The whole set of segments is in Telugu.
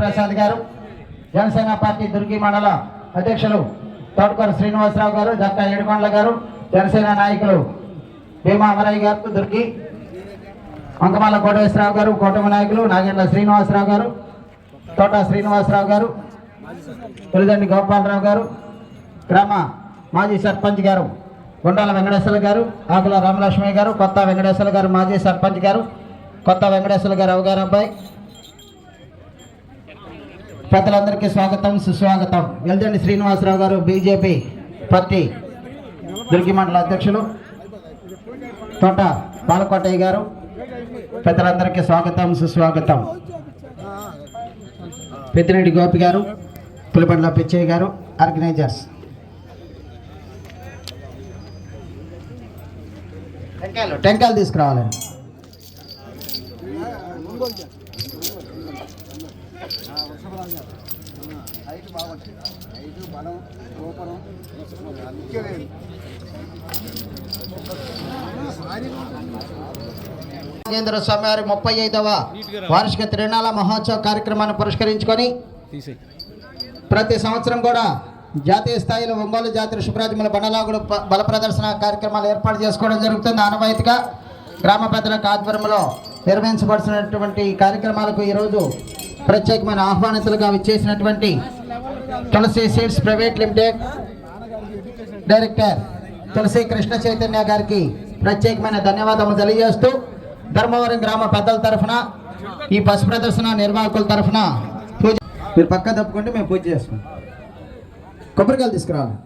ప్రసాద్ గారు జనసేన పార్టీ దుర్గి మండల అధ్యక్షులు తోటకూర శ్రీనివాసరావు గారు దత్తా ఏడుకొండల గారు జనసేన నాయకులు భీమా అమరయ్య గారు దుర్గి వంకమాల కోటేశ్వరరావు గారు కూటమి నాయకులు నాగేంద్ర శ్రీనివాసరావు గారు తోట శ్రీనివాసరావు గారు తొలిదండి గోపాలరావు గారు గ్రామ మాజీ సర్పంచ్ గారు గుండాల వెంకటేశ్వర గారు ఆకుల రామలక్ష్మి గారు కొత్త వెంకటేశ్వర గారు మాజీ సర్పంచ్ గారు కొత్త వెంకటేశ్వర గారు అవగారు అబ్బాయి పెద్దలందరికీ స్వాగతం సుస్వాగతం. వెల్దండి శ్రీనివాసరావు గారు బీజేపీ పార్టీ దుర్గి మండల అధ్యక్షులు. తోట పాలకోటయ్య గారు పెద్దలందరికీ స్వాగతం సుస్వాగతం. పెద్దిరెడ్డి గోపి గారు పులిపండ్ల పిచ్చయ్య గారు ఆర్గనైజర్స్. టెంకాయలు టెంకాయలు తీసుకురావాలండి. నాగేంద్ర స్వామి వారి ముప్పై ఐదవ వార్షిక తిరునాళ మహోత్సవ కార్యక్రమాన్ని పురస్కరించుకొని ప్రతి సంవత్సరం కూడా జాతీయ స్థాయిలో ఒంగోలు జాతీయ శుభ్రాజముల బండలాగుడు బల ప్రదర్శన కార్యక్రమాలు ఏర్పాటు చేసుకోవడం జరుగుతుంది. ఆనవాయితీగా గ్రామ పెద్దలకు ఆధ్వర్యంలో నిర్వహించబడుతున్నటువంటి ఈ కార్యక్రమాలకు ఈరోజు ప్రత్యేకమైన ఆహ్వానితులుగా విచ్చేసినటువంటి Tulasi seeds private limited director Tulasi Krishna Chaitanya గారికి ప్రత్యేకమైన ధన్యవాదాలు తెలియజేస్తూ ధర్మవరం గ్రామ పెద్దల తరఫున ఈ పశు ప్రదర్శన నిర్వాహకుల తరఫున పూజ మీరు పక్క తప్పుకుంటే మేము పూజ చేస్తాం. కొబ్బరికాయలు తీసుకురావాలి.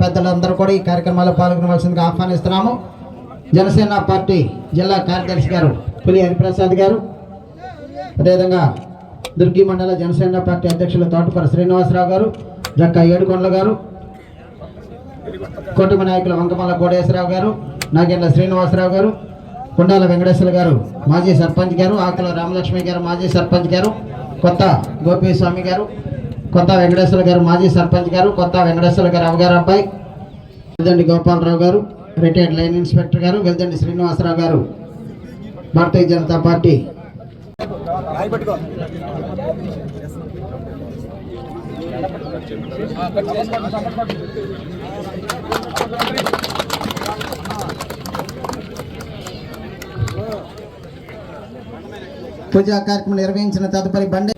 పెద్దలందరూ కూడా ఈ కార్యక్రమాల్లో పాల్గొనవలసిందిగా ఆహ్వానిస్తున్నాము. జనసేన పార్టీ జిల్లా కార్యదర్శి గారు పులి హరిప్రసాద్ గారు అదేవిధంగా దుర్గి మండల జనసేన పార్టీ అధ్యక్షులు తోటపర శ్రీనివాసరావు గారు జక్క ఏడుకొండల గారు కుటుంబ నాయకులు వంకమల్ల కోటేశ్వరరావు గారు నాగేంద్ర శ్రీనివాసరావు గారు కొండాల వెంకటేశ్వర గారు మాజీ సర్పంచ్ గారు ఆకుల రామలక్ష్మి గారు మాజీ సర్పంచ్ గారు కొత్త గోపీస్వామి గారు కొత్త వెంకటేశ్వర గారు మాజీ సర్పంచ్ గారు కొత్త వెంకటేశ్వర గారు అవగారు అబ్బాయి వెల్దండి గోపాలరావు గారు రిటైర్డ్ లైన్ ఇన్స్పెక్టర్ గారు వెల్దండి శ్రీనివాసరావు గారు భారతీయ జనతా పార్టీ. పూజా కార్యక్రమం నిర్వహించిన తదుపరి బండి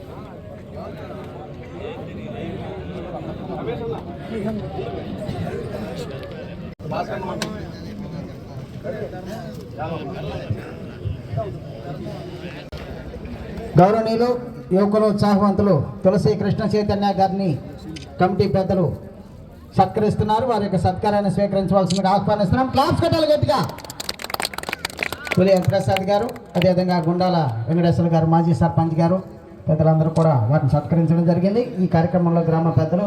గౌరవనీయులు యువకులు ఉత్సాహవంతులు తులసి కృష్ణ చైతన్య గారిని కమిటీ పెద్దలు సత్కరిస్తున్నారు. వారి యొక్క సత్కారాన్ని స్వీకరించవలసిందిగా ఆహ్వానిస్తున్నాం. క్లాస్ కట్టాలి గట్టిగా. పులి వెంకటప్రసాద్ గారు అదేవిధంగా గుండాల వెంకటేశ్వర గారు మాజీ సర్పంచ్ గారు పెద్దలందరూ కూడా వారిని సత్కరించడం జరిగింది. ఈ కార్యక్రమంలో గ్రామ పెద్దలు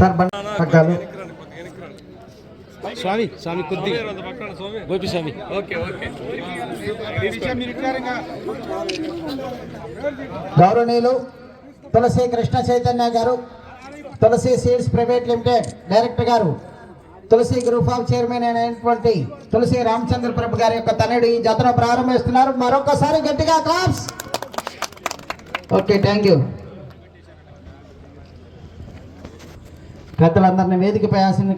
సార్ పగ్గాలు స్వామి స్వామి కొద్దిగా. గోపి స్వామి. Okay okay. గౌరవనీయులు తులసి కృష్ణ చైతన్య గారు Tulasi seeds private limited director గారు తులసి గ్రూప్ ఆఫ్ చైర్మన్ అయినటువంటి తులసి రామచంద్ర ప్రభు గారి యొక్క తనయుడు ఈ జతను ప్రారంభిస్తున్నారు. మరొకసారి గట్టిగా క్లాప్స్ ఓకే థ్యాంక్ యూ పెద్దలందరినీ వేదికపై ఆశని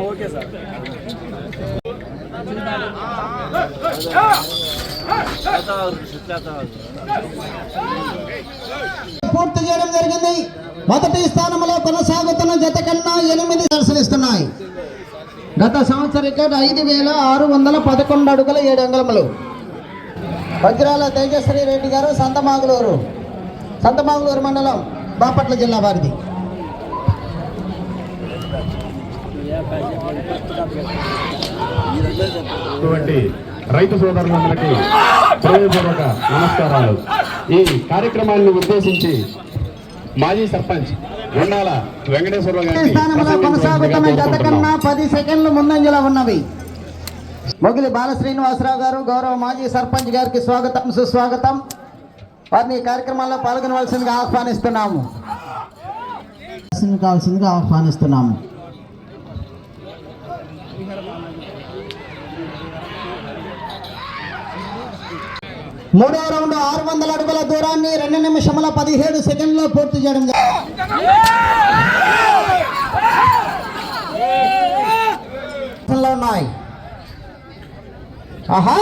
ఓకే సార్ పూర్తి చేయడం జరిగింది మొదటి స్థానంలో కొనసాగుతున్న జత కన్నా ఎనిమిది దర్శనిస్తున్నాయి గత సంవత్సర రికార్డు ఐదు వేల ఆరు వందల పదకొండు అడుగుల ఏడు అంగుళములు. వజ్రాల తేజశ్రీ రెడ్డి గారు సంతమాగులూరు. సంతమాగులూరు మండలం బాపట్ల జిల్లా వారిది. రైతు సోదరులందరికీ హృదయపూర్వక నమస్కారాలు. ఈ కార్యక్రమాన్ని ఉద్దేశించి మాజీ సర్పంచ్ ఉండాల వెంకటేశ్వరరావు గారిని స్థానంలో కొనసాగుతున్న జత ప్రసంగించవలసిందిగా కన్నా పది సెకండ్లు ముందంజలో ఉన్నవి. మొగిలి బాల శ్రీనివాసరావు గారు గౌరవ మాజీ సర్పంచ్ గారికి స్వాగతం సుస్వాగతం. వారిని ఈ కార్యక్రమాల్లో పాల్గొనవలసిందిగా ఆహ్వానిస్తున్నాము. కావాల్సిందిగా ఆహ్వానిస్తున్నాము. మూడవ రౌండ్ ఆరు వందల అడుగుల రెండు నిమిషముల పదిహేడు సెకండ్లో పూర్తి చేయడం ఉన్నాయి. ఆహా!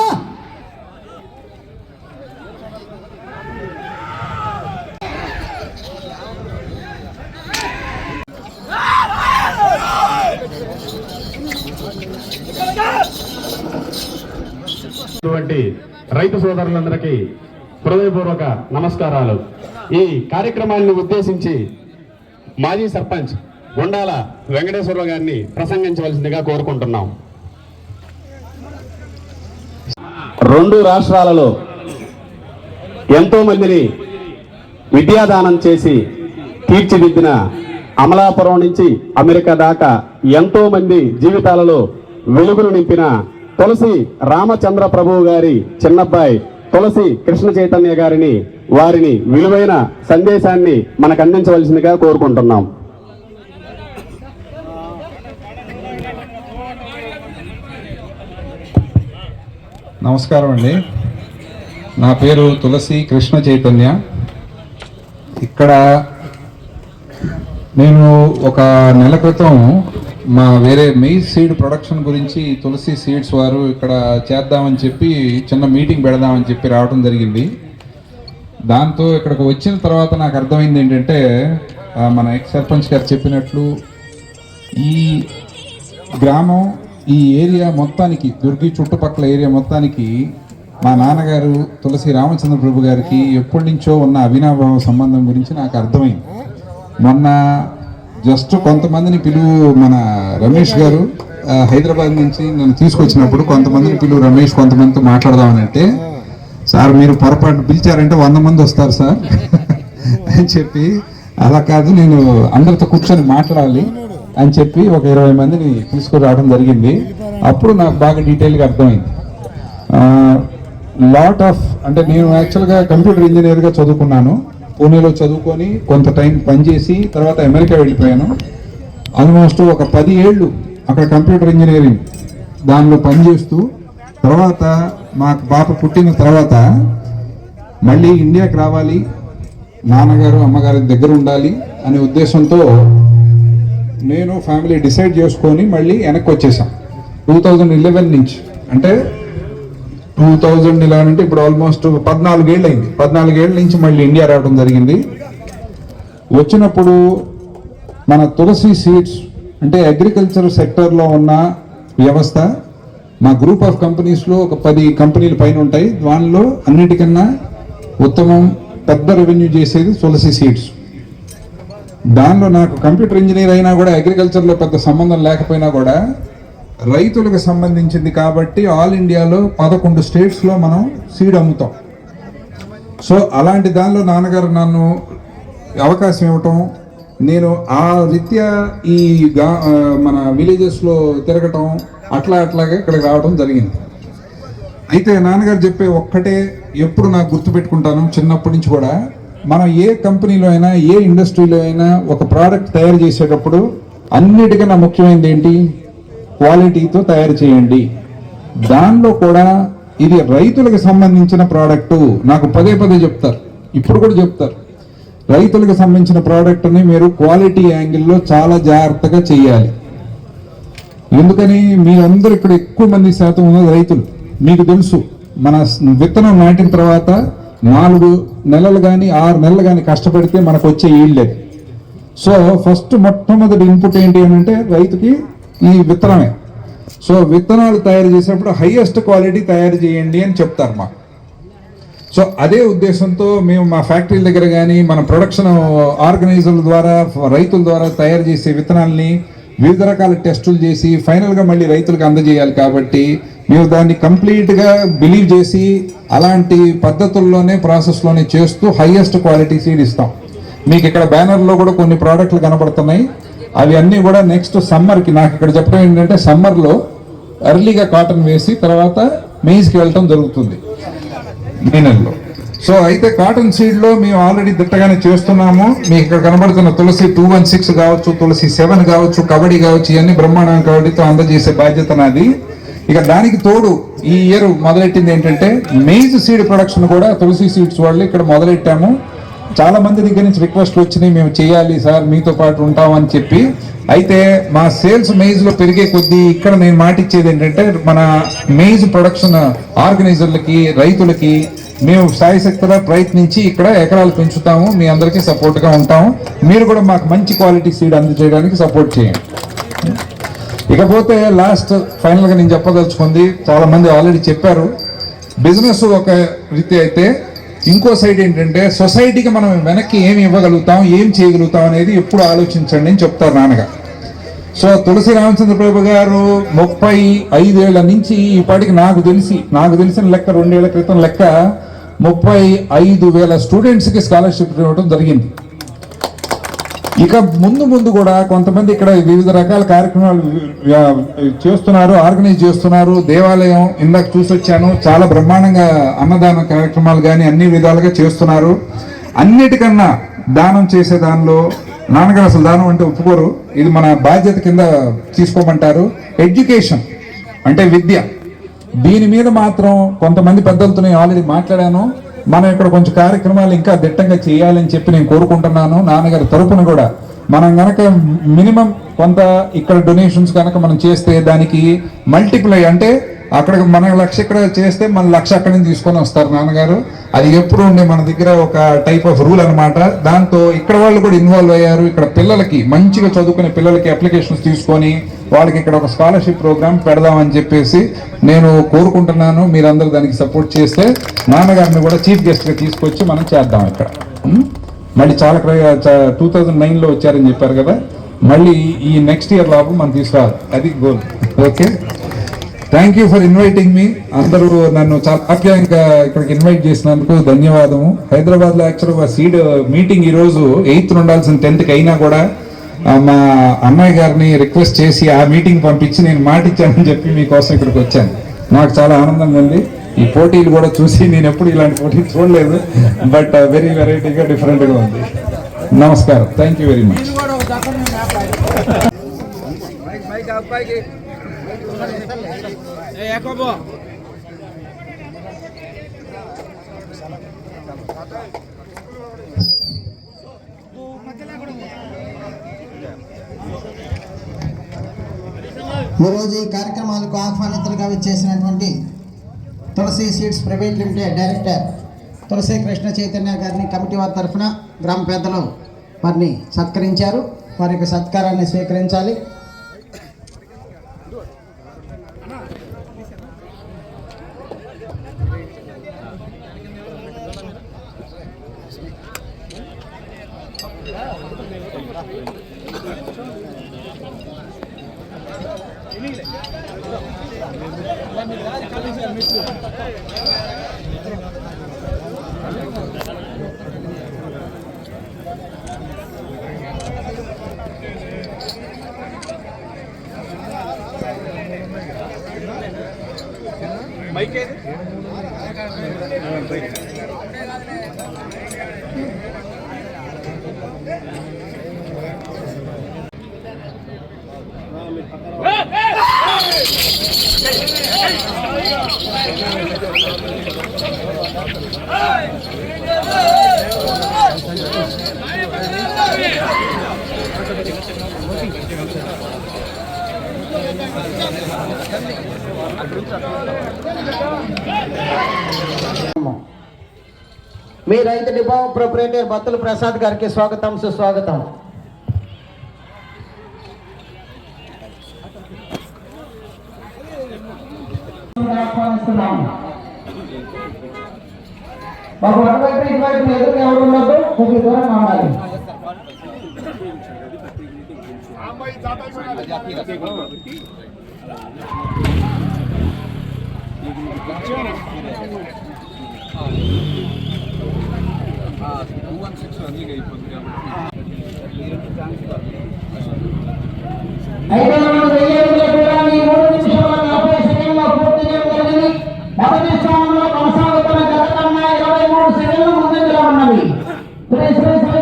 రైతు సోదరులందరికీ హృదయపూర్వక నమస్కారాలు. ఈ కార్యక్రమాన్ని ఉద్దేశించి మాజీ సర్పంచ్ ఉండాల వెంకటేశ్వరరావు గారిని ప్రసంగించవలసిందిగా కోరుకుంటున్నాం. రెండు రాష్ట్రాలలో ఎంతో మందిని విద్యాదానం చేసి తీర్చిదిద్దిన అమలాపురం నుంచి అమెరికా దాకా ఎంతో మంది జీవితాలలో వెలుగును నింపిన తులసి రామచంద్ర ప్రభువు గారి చిన్నబ్బాయి తులసి కృష్ణ చైతన్య గారిని వారిని విలువైన సందేశాన్ని మనకు అందించవలసిందిగా కోరుకుంటున్నాం. నమస్కారం అండి. నా పేరు తులసి కృష్ణ చైతన్య. ఇక్కడ నేను ఒక నెల క్రితం మా వేరే మెయిన్ సీడ్ ప్రొడక్షన్ గురించి తులసి సీడ్స్ వారు ఇక్కడ చేద్దామని చెప్పి చిన్న మీటింగ్ పెడదామని చెప్పి రావడం జరిగింది. దాంతో ఇక్కడికి వచ్చిన తర్వాత నాకు అర్థమైంది ఏంటంటే మన ఎక్స్ సర్పంచ్ గారు చెప్పినట్లు ఈ గ్రామం ఈ ఏరియా మొత్తానికి దుర్గి చుట్టుపక్కల ఏరియా మొత్తానికి మా నాన్నగారు తులసి రామచంద్ర ప్రభు గారికి ఎప్పటి నుంచో ఉన్న అవినాభావ సంబంధం గురించి నాకు అర్థమైంది. మొన్న జస్ట్ కొంతమందిని పిలువు మన రమేష్ గారు హైదరాబాద్ నుంచి నన్ను తీసుకొచ్చినప్పుడు కొంతమందిని పిలువు రమేష్ కొంతమందితో మాట్లాడదామని అంటే సార్ మీరు పొరపాటు పిలిచారంటే వంద మంది వస్తారు సార్ అని చెప్పి అలా కాదు నేను అందరితో కూర్చొని మాట్లాడాలి అని చెప్పి ఒక ఇరవై మందిని తీసుకురావడం జరిగింది. అప్పుడు నాకు బాగా డీటెయిల్గా అర్థమైంది. లాట్ ఆఫ్ అంటే నేను యాక్చువల్గా కంప్యూటర్ ఇంజనీర్గా చదువుకున్నాను. పూణేలో చదువుకొని కొంత టైం పనిచేసి తర్వాత అమెరికా వెళ్ళిపోయాను. ఆల్మోస్ట్ ఒక పది ఏళ్ళు అక్కడ కంప్యూటర్ ఇంజనీరింగ్ దానిలో పనిచేస్తూ తర్వాత మాకు పాప పుట్టిన తర్వాత మళ్ళీ ఇండియాకి రావాలి నాన్నగారు అమ్మగారి దగ్గర ఉండాలి అనే ఉద్దేశంతో నేను ఫ్యామిలీ డిసైడ్ చేసుకొని మళ్ళీ వెనక్కి వచ్చేసాం. టూ థౌజండ్ ఇలెవెన్ నుంచి. అంటే టూ థౌజండ్ ఇలా అంటే ఇప్పుడు ఆల్మోస్ట్ పద్నాలుగేళ్ళు అయింది పద్నాలుగేళ్ళ నుంచి మళ్ళీ ఇండియా రావడం జరిగింది. వచ్చినప్పుడు మన తులసి సీడ్స్ అంటే అగ్రికల్చర్ సెక్టర్లో ఉన్న వ్యవస్థ మా గ్రూప్ ఆఫ్ కంపెనీస్లో ఒక పది కంపెనీలు పైన ఉంటాయి. దానిలో అన్నిటికన్నా ఉత్తమం పెద్ద రెవెన్యూ చేసేది తులసి సీడ్స్. దానిలో నాకు కంప్యూటర్ ఇంజనీర్ అయినా కూడా అగ్రికల్చర్లో పెద్ద సంబంధం లేకపోయినా కూడా రైతులకు సంబంధించింది కాబట్టి ఆల్ ఇండియాలో పదకొండు స్టేట్స్లో మనం సీడ్ అమ్ముతాం. సో అలాంటి దానిలో నాన్నగారు నన్ను అవకాశం ఇవ్వటం నేను ఆ రీత్యా ఈ గా మన విలేజెస్లో తిరగటం అట్లా అట్లాగే ఇక్కడికి రావడం జరిగింది. అయితే నాన్నగారు చెప్పే ఒక్కటే ఎప్పుడు నాకు గుర్తుపెట్టుకుంటాను చిన్నప్పటి నుంచి కూడా. మనం ఏ కంపెనీలో అయినా ఏ ఇండస్ట్రీలో అయినా ఒక ప్రోడక్ట్ తయారు చేసేటప్పుడు అన్నిటికన్నా ముఖ్యమైనది ఏంటి? క్వాలిటీతో తయారు చేయండి. దానిలో కూడా ఇది రైతులకు సంబంధించిన ప్రోడక్టు. నాకు పదే పదే చెప్తారు. ఇప్పుడు కూడా చెప్తారు. రైతులకు సంబంధించిన ప్రోడక్ట్ని మీరు క్వాలిటీ యాంగిల్లో చాలా జాగ్రత్తగా చేయాలి. ఎందుకని? మీరందరూ ఇక్కడ ఎక్కువ మంది శాతం ఉన్నది రైతులు. మీకు తెలుసు మన విత్తనం నాటిన తర్వాత నాలుగు నెలలు కానీ ఆరు నెలలు కానీ కష్టపడితే మనకు వచ్చే ఈల్డ్ సో ఫస్ట్ మొట్టమొదటి ఇన్పుట్ ఏంటి అని అంటే రైతుకి ఈ విత్తనమే. సో విత్తనాలు తయారు చేసినప్పుడు హైయెస్ట్ క్వాలిటీ తయారు చేయండి అని చెప్తారు మాకు. సో అదే ఉద్దేశంతో మేము మా ఫ్యాక్టరీల దగ్గర కానీ మన ప్రొడక్షన్ ఆర్గనైజర్ల ద్వారా రైతుల ద్వారా తయారు చేసే విత్తనాల్ని వివిధ రకాల టెస్టులు చేసి ఫైనల్గా మళ్ళీ రైతులకు అందజేయాలి కాబట్టి మేము దాన్ని కంప్లీట్గా బిలీవ్ చేసి అలాంటి పద్ధతుల్లోనే ప్రాసెస్లోనే చేస్తూ హైయెస్ట్ క్వాలిటీ సీడ్ ఇస్తాం. మీకు ఇక్కడ బ్యానర్లో కూడా కొన్ని ప్రోడక్ట్లు కనబడుతున్నాయి. అవి అన్నీ కూడా నెక్స్ట్ సమ్మర్కి నాకు ఇక్కడ చెప్పడం ఏంటంటే సమ్మర్లో ఎర్లీగా కాటన్ వేసి తర్వాత మెయిన్స్కి వెళ్ళటం జరుగుతుంది మే నెలలో. సో అయితే కాటన్ సీడ్లో మేము ఆల్రెడీ దిట్టగానే చేస్తున్నాము. మీకు ఇక్కడ కనబడుతున్న తులసి టూ వన్ సిక్స్ కావచ్చు తులసి సెవెన్ కావచ్చు కబడ్డీ కావచ్చు ఇవన్నీ బ్రహ్మాండం కబడ్డీతో అందజేసే బాధ్యత నాది. ఇక దానికి తోడు ఈ ఇయర్ మొదలెట్టింది ఏంటంటే మెయిజ్ సీడ్ ప్రొడక్షన్ కూడా తులసి సీడ్స్ వాళ్ళు ఇక్కడ మొదలెట్టాము. చాలా మంది దగ్గర నుంచి రిక్వెస్ట్ వచ్చినాయి మేము చేయాలి సార్ మీతో పాటు ఉంటామని చెప్పి. అయితే మా సేల్స్ మేజ్లో పెరిగే కొద్దీ ఇక్కడ నేను మాటిచ్చేది ఏంటంటే మన మెయిజ్ ప్రొడక్షన్ ఆర్గనైజర్లకి రైతులకి మేము స్థాయి ప్రయత్నించి ఇక్కడ ఎకరాలు పెంచుతాము మీ అందరికీ సపోర్ట్గా ఉంటాము. మీరు కూడా మాకు మంచి క్వాలిటీ సీడ్ అందజేయడానికి సపోర్ట్ చేయండి. ఇకపోతే లాస్ట్ ఫైనల్గా నేను చెప్పదలుచుకుంది చాలా మంది ఆల్రెడీ చెప్పారు. బిజినెస్ ఒక రీతి అయితే ఇంకో సైడ్ ఏంటంటే సొసైటీకి మనం వెనక్కి ఏమి ఇవ్వగలుగుతాం ఏం చేయగలుగుతాం అనేది ఎప్పుడు ఆలోచించండి అని చెప్తారు నాన్నగారు సో తులసి రామచంద్ర ప్రభు గారు ముప్పై ఐదేళ్ళ నుంచి ఇప్పటికి నాకు తెలిసి నాకు తెలిసిన లెక్క రెండేళ్ళ క్రితం లెక్క ముప్పై ఐదు వేల స్టూడెంట్స్కి స్కాలర్షిప్ ఇవ్వడం జరిగింది. ఇక ముందు ముందు కూడా కొంతమంది ఇక్కడ వివిధ రకాల కార్యక్రమాలు చేస్తున్నారు ఆర్గనైజ్ చేస్తున్నారు. దేవాలయం ఇందాక చూసి వచ్చాను. చాలా బ్రహ్మాండంగా అన్నదాన కార్యక్రమాలు కానీ అన్ని విధాలుగా చేస్తున్నారు. అన్నిటికన్నా దానం చేసే దానిలో నాన్నగారు అసలు దానం అంటే ఒప్పుకోరు. ఇది మన బాధ్యత కింద తీసుకోమంటారు. ఎడ్యుకేషన్ అంటే విద్య. దీని మీద మాత్రం కొంతమంది పెద్దలతో నేను ఆల్రెడీ మాట్లాడాను. మనం ఇక్కడ కొంచెం కార్యక్రమాలు ఇంకా దిట్టంగా చేయాలని చెప్పి నేను కోరుకుంటున్నాను. నాన్నగారి తరపున కూడా మనం గనక మినిమం కొంత ఇక్కడ డొనేషన్స్ కనుక మనం చేస్తే దానికి మల్టిప్లై అంటే అక్కడ మన లక్ష ఇక్కడ చేస్తే మన లక్ష అక్కడి నుంచి తీసుకొని వస్తారు నాన్నగారు. అది ఎప్పుడు ఉండే మన దగ్గర ఒక టైప్ ఆఫ్ రూల్ అన్నమాట. దాంతో ఇక్కడ వాళ్ళు కూడా ఇన్వాల్వ్ అయ్యారు. ఇక్కడ పిల్లలకి మంచిగా చదువుకునే పిల్లలకి అప్లికేషన్స్ తీసుకొని వాళ్ళకి ఇక్కడ ఒక స్కాలర్షిప్ ప్రోగ్రామ్ పెడదామని చెప్పేసి నేను కోరుకుంటున్నాను. మీరందరూ దానికి సపోర్ట్ చేస్తే నాన్నగారిని కూడా చీఫ్ గెస్ట్గా తీసుకొచ్చి మనం చేద్దాం ఇక్కడ. మళ్ళీ చాలా టూ థౌజండ్ నైన్లో వచ్చారని చెప్పారు కదా. మళ్ళీ ఈ నెక్స్ట్ ఇయర్ లోపు మనం తీసుకురావాలి. అది goal okay thank you for inviting మీ అందరూ నన్ను చాలా ఆప్యాయంగా ఇక్కడికి ఇన్వైట్ చేసినందుకు ధన్యవాదము. హైదరాబాద్లో యాక్చువల్గా సీడ్ మీటింగ్ ఈరోజు ఎయిత్ ఉండాల్సిన టెన్త్కి అయినా కూడా మా అన్నయ్య గారిని రిక్వెస్ట్ చేసి ఆ మీటింగ్ పంపించి నేను మాటిచ్చానని చెప్పి మీకోసం ఇక్కడికి వచ్చాను. నాకు చాలా ఆనందంగా ఉంది. ఈ పోటీలు కూడా చూసి నేను ఎప్పుడు ఇలాంటి పోటీలు చూడలేదు. బట్ వెరీ వెరైటీగా డిఫరెంట్గా ఉంది. నమస్కారం. థ్యాంక్ యూ వెరీ మచ్ ఈరోజు ఈ కార్యక్రమాలకు ఆహ్వానితులుగా చేసినటువంటి Tulasi seeds private limited director Tulasi Krishna Chaitanya గారిని కమిటీ వారి తరఫున గ్రామ పెద్దలు వారిని సత్కరించారు. వారి యొక్క సత్కారాన్ని స్వీకరించాలి. Do it. మైక్ ఏది? మీ రైతు డిపో ప్రొపరేటర్ బత్తుల ప్రసాద్ గారికి స్వాగతం సుస్వాగతం. ఆహ్వానిస్తున్నాము మాకు అటువైపు ఇటువైపు ఎదురు ఎవరు ఉండదు కొద్ది దూరం ఉండాలి ఐదు వందల వెయ్యి అడుగుల దూరాన్ని మూడు నిమిషాల నలభై సెకండ్ల పూర్తి చేయడం జరిగింది మొదటి స్థానంలో కొనసాగుతున్న జత కన్నా ఇరవై మూడు సెకండ్లు ముందంజలో ఉన్నవి శ్రీ శ్రీ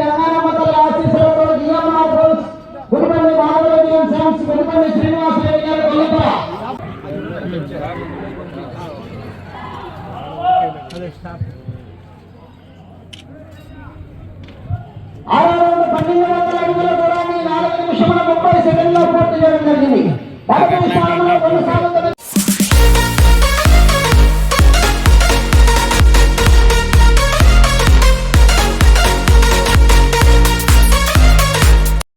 మాధవరెడ్డి అండ్ గారు పన్నెండు వందల అడుగుల దూరాన్ని నాలుగు నిమిషముల ముప్పై సెకండ్లో పూర్తి చేయడం జరిగింది. పదకొండు స్థానంలో